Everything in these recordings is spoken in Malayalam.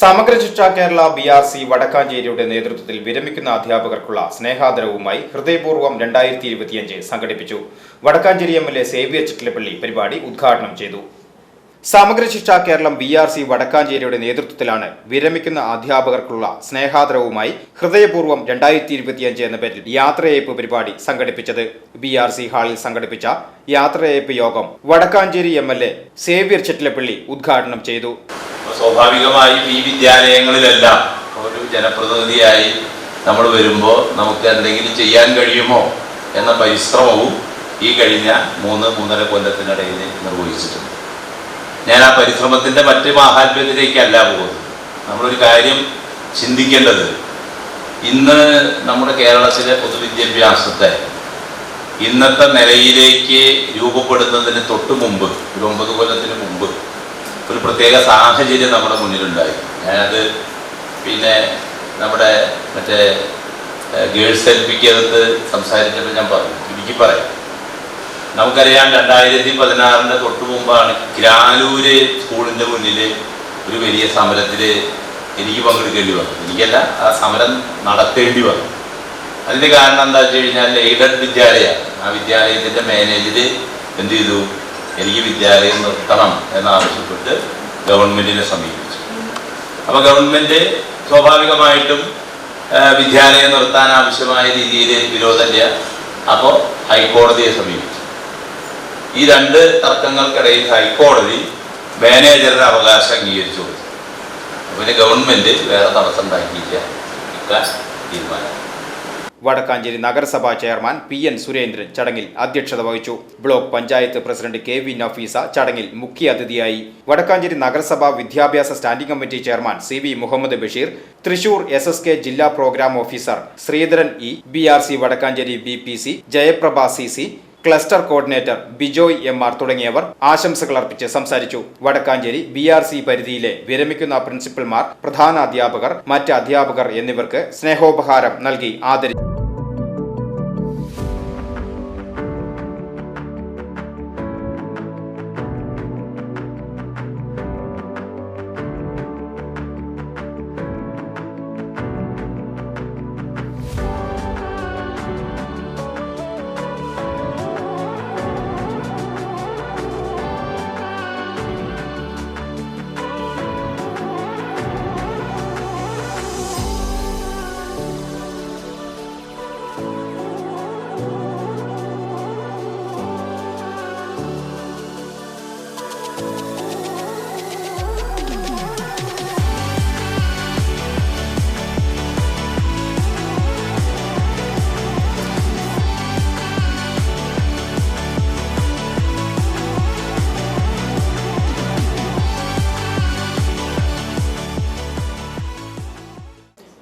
Samagra Shiksha Kerala B R C വടക്കാഞ്ചേരിയുടെ നേതൃത്വത്തിൽ വിരമിക്കുന്ന അധ്യാപകർക്കുള്ള സ്നേഹാദരവുമായി ഹൃദയപൂർവം രണ്ടായിരത്തി ഇരുപത്തിയഞ്ച് സംഘടിപ്പിച്ചു. Vadakkanchery M L A Xavier Chittilappally പരിപാടി ഉദ്ഘാടനം ചെയ്തു. Samagra Shiksha Keralam B R C വടക്കാഞ്ചേരിയുടെ നേതൃത്വത്തിലാണ് വിരമിക്കുന്ന അധ്യാപകർക്കുള്ള സ്നേഹാദരവുമായി ഹൃദയപൂർവം രണ്ടായിരത്തി ഇരുപത്തിയഞ്ച് എന്ന പേരിൽ യാത്രയയപ്പ് പരിപാടി സംഘടിപ്പിച്ചത് ബി ആർ സി ഹാളിൽ സംഘടിപ്പിച്ച യാത്രയയപ്പ് യോഗം Vadakkanchery M L A Xavier Chittilappally ഉദ്ഘാടനം ചെയ്തു. സ്വാഭാവികമായും ഈ വിദ്യാലയങ്ങളിലെല്ലാം ഒരു ജനപ്രതിനിധിയായി നമ്മൾ വരുമ്പോൾ നമുക്ക് എന്തെങ്കിലും ചെയ്യാൻ കഴിയുമോ എന്ന പരിശ്രമവും ഈ കഴിഞ്ഞ മൂന്ന് മൂന്നര കൊല്ലത്തിനിടയിൽ നിർവഹിച്ചിട്ടുണ്ട്. ഞാൻ ആ പരിശ്രമത്തിന്റെ മറ്റ് മാഹാത്മ്യത്തിലേക്കല്ല പോകുന്നത്. നമ്മളൊരു കാര്യം ചിന്തിക്കേണ്ടത് ഇന്ന് നമ്മുടെ കേരളത്തിലെ പൊതുവിദ്യാഭ്യാസത്തെ ഇന്നത്തെ നിലയിലേക്ക് രൂപപ്പെടുന്നതിന് തൊട്ട് മുമ്പ് ഒരു ഒമ്പത് കൊല്ലത്തിന് മുമ്പ് ഒരു പ്രത്യേക സാഹചര്യം നമ്മുടെ മുന്നിലുണ്ടായി. ഞാനത് പിന്നെ നമ്മുടെ മറ്റേ ഗേൾസ് എൽ അകത്ത് സംസാരിച്ചപ്പോൾ ഞാൻ പറഞ്ഞു. എനിക്ക് പറയാം. നമുക്കറിയാം രണ്ടായിരത്തി പതിനാറിന്റെ തൊട്ട് മുമ്പാണ് കിരാലൂര് സ്കൂളിന്റെ മുന്നിൽ ഒരു വലിയ സമരത്തിൽ എനിക്ക് പങ്കെടുക്കേണ്ടി വന്നു. എനിക്കല്ല ആ സമരം നടത്തേണ്ടി വന്നു. അതിന്റെ കാരണം എന്താ വെച്ച് കഴിഞ്ഞാൽ എയ്ഡഡ് വിദ്യാലയമാണ് ആ വിദ്യാലയത്തിന്റെ മാനേജർ എന്ത് ചെയ്തു? എനിക്ക് വിദ്യാലയം നിർത്തണം എന്നാവശ്യപ്പെട്ട് ഗവൺമെന്റിനെ സമീപിച്ചു. അപ്പോൾ ഗവൺമെന്റ് സ്വാഭാവികമായിട്ടും വിദ്യാലയം നിർത്താൻ ആവശ്യമായ രീതിയിൽ വിരോധമില്ല. അപ്പോൾ ഹൈക്കോടതിയെ സമീപിച്ചു. ഈ രണ്ട് തർക്കങ്ങൾക്കിടയിൽ ഹൈക്കോടതി മാനേജറുടെ അവകാശം അംഗീകരിച്ചു കൊടുത്തു. അപ്പൊ പിന്നെ ഗവൺമെന്റ് വേറെ തടസ്സം ഉണ്ടാക്കിയില്ല. തീരുമാനം. വടക്കാഞ്ചേരി നഗരസഭാ ചെയർമാൻ പി എൻ സുരേന്ദ്രൻ ചടങ്ങിൽ അധ്യക്ഷത വഹിച്ചു. Block panchayat president K V Nafeesa ചടങ്ങിൽ മുഖ്യ അതിഥിയായി. വടക്കാഞ്ചേരി നഗരസഭാ വിദ്യാഭ്യാസ standing committee chairman C V Muhammad Basheer Thrissur S S K ജില്ലാ programme officer Sreedharan E B R C Vadakkanchery B P C Jayaprabha C C cluster coordinator Bijoy M R തുടങ്ങിയവർ ആശംസകൾ അർപ്പിച്ച് സംസാരിച്ചു. വടക്കാഞ്ചേരി ബി ആർ സി പരിധിയിലെ വിരമിക്കുന്ന പ്രിൻസിപ്പൽമാർ പ്രധാന അധ്യാപകർ മറ്റ് അധ്യാപകർ എന്നിവർക്ക് സ്നേഹോപഹാരം നൽകി ആദരിച്ചു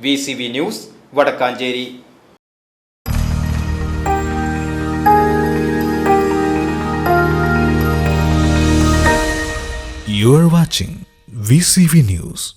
V news Vadakkanchery You are watching VCV News.